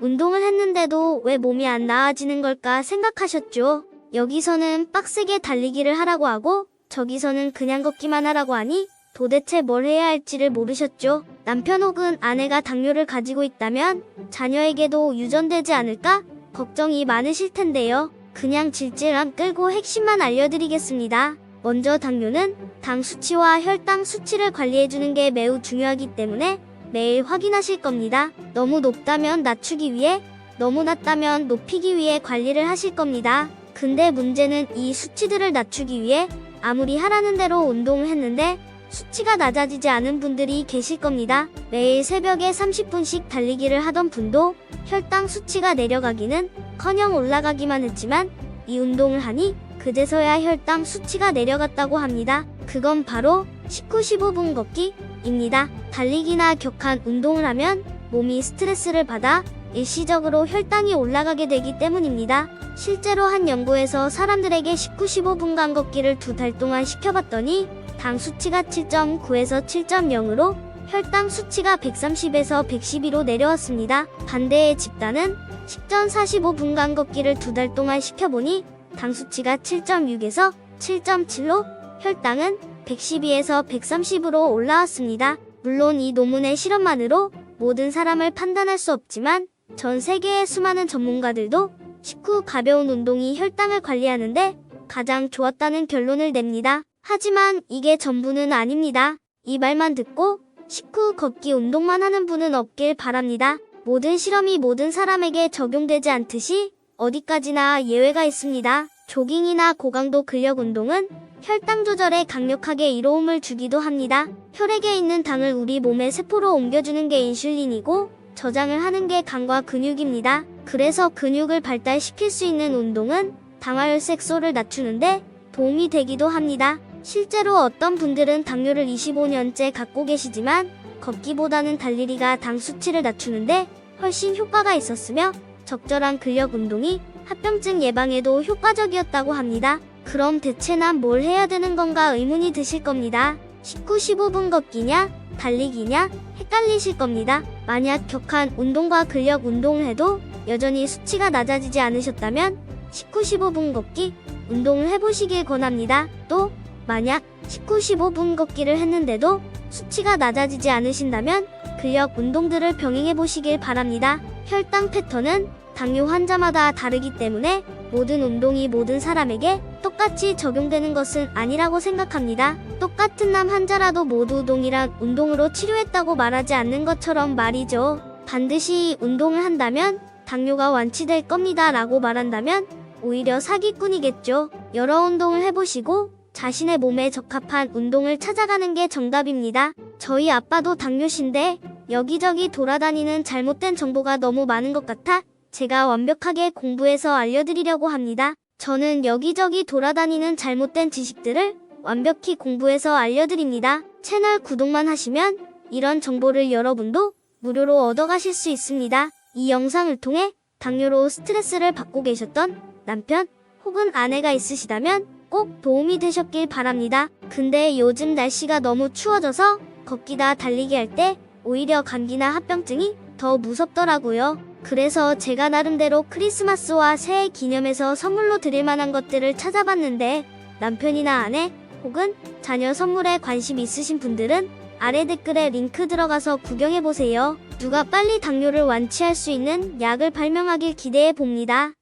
운동을 했는데도 왜 몸이 안 나아지는 걸까 생각하셨죠? 여기서는 빡세게 달리기를 하라고 하고 저기서는 그냥 걷기만 하라고 하니 도대체 뭘 해야 할지를 모르셨죠? 남편 혹은 아내가 당뇨를 가지고 있다면 자녀에게도 유전되지 않을까 걱정이 많으실 텐데요. 그냥 질질 끌고 핵심만 알려드리겠습니다. 먼저 당뇨는 당 수치와 혈당 수치를 관리해주는 게 매우 중요하기 때문에 매일 확인하실 겁니다. 너무 높다면 낮추기 위해, 너무 낮다면 높이기 위해 관리를 하실 겁니다. 근데 문제는 이 수치들을 낮추기 위해 아무리 하라는 대로 운동을 했는데 수치가 낮아지지 않은 분들이 계실 겁니다. 매일 새벽에 30분씩 달리기를 하던 분도 혈당 수치가 내려가기는 커녕 올라가기만 했지만 이 운동을 하니 그제서야 혈당 수치가 내려갔다고 합니다. 그건 바로 19, 15분 걷기 입니다. 달리기나 격한 운동을 하면 몸이 스트레스를 받아 일시적으로 혈당이 올라가게 되기 때문입니다. 실제로 한 연구에서 사람들에게 19, 15분간 걷기를 두 달 동안 시켜봤더니 당 수치가 7.9에서 7.0으로 혈당 수치가 130에서 112로 내려왔습니다. 반대의 집단은 식전 45분간 걷기를 두 달 동안 시켜보니 당 수치가 7.6에서 7.7로 혈당은 112에서 130으로 올라왔습니다. 물론 이 논문의 실험만으로 모든 사람을 판단할 수 없지만 전 세계의 수많은 전문가들도 식후 가벼운 운동이 혈당을 관리하는데 가장 좋았다는 결론을 냅니다. 하지만 이게 전부는 아닙니다. 이 말만 듣고 식후 걷기 운동만 하는 분은 없길 바랍니다. 모든 실험이 모든 사람에게 적용되지 않듯이 어디까지나 예외가 있습니다. 조깅이나 고강도 근력 운동은 혈당 조절에 강력하게 이로움을 주기도 합니다. 혈액에 있는 당을 우리 몸의 세포로 옮겨주는 게 인슐린이고 저장을 하는 게 간과 근육입니다. 그래서 근육을 발달시킬 수 있는 운동은 당화혈색소를 낮추는데 도움이 되기도 합니다. 실제로 어떤 분들은 당뇨를 25년째 갖고 계시지만 걷기보다는 달리기가 당 수치를 낮추는데 훨씬 효과가 있었으며 적절한 근력 운동이 합병증 예방에도 효과적이었다고 합니다. 그럼 대체 난 뭘 해야 되는 건가 의문이 드실 겁니다. 19, 15분 걷기냐, 달리기냐, 헷갈리실 겁니다. 만약 격한 운동과 근력 운동을 해도 여전히 수치가 낮아지지 않으셨다면 19, 15분 걷기 운동을 해보시길 권합니다. 또 만약 19, 15분 걷기를 했는데도 수치가 낮아지지 않으신다면 근력 운동들을 병행해 보시길 바랍니다. 혈당 패턴은 당뇨 환자마다 다르기 때문에 모든 운동이 모든 사람에게 똑같이 적용되는 것은 아니라고 생각합니다. 똑같은 남 환자라도 모두 동일한 운동으로 치료했다고 말하지 않는 것처럼 말이죠. 반드시 운동을 한다면 당뇨가 완치될 겁니다 라고 말한다면 오히려 사기꾼이겠죠. 여러 운동을 해보시고 자신의 몸에 적합한 운동을 찾아가는 게 정답입니다. 저희 아빠도 당뇨신데 여기저기 돌아다니는 잘못된 정보가 너무 많은 것 같아 제가 완벽하게 공부해서 알려드리려고 합니다. 저는 여기저기 돌아다니는 잘못된 지식들을 완벽히 공부해서 알려드립니다. 채널 구독만 하시면 이런 정보를 여러분도 무료로 얻어가실 수 있습니다. 이 영상을 통해 당뇨로 스트레스를 받고 계셨던 남편 혹은 아내가 있으시다면 꼭 도움이 되셨길 바랍니다. 근데 요즘 날씨가 너무 추워져서 걷기나 달리기 할 때 오히려 감기나 합병증이 더 무섭더라고요. 그래서 제가 나름대로 크리스마스와 새해 기념해서 선물로 드릴 만한 것들을 찾아봤는데 남편이나 아내 혹은 자녀 선물에 관심 있으신 분들은 아래 댓글에 링크 들어가서 구경해보세요. 누가 빨리 당뇨를 완치할 수 있는 약을 발명하길 기대해 봅니다.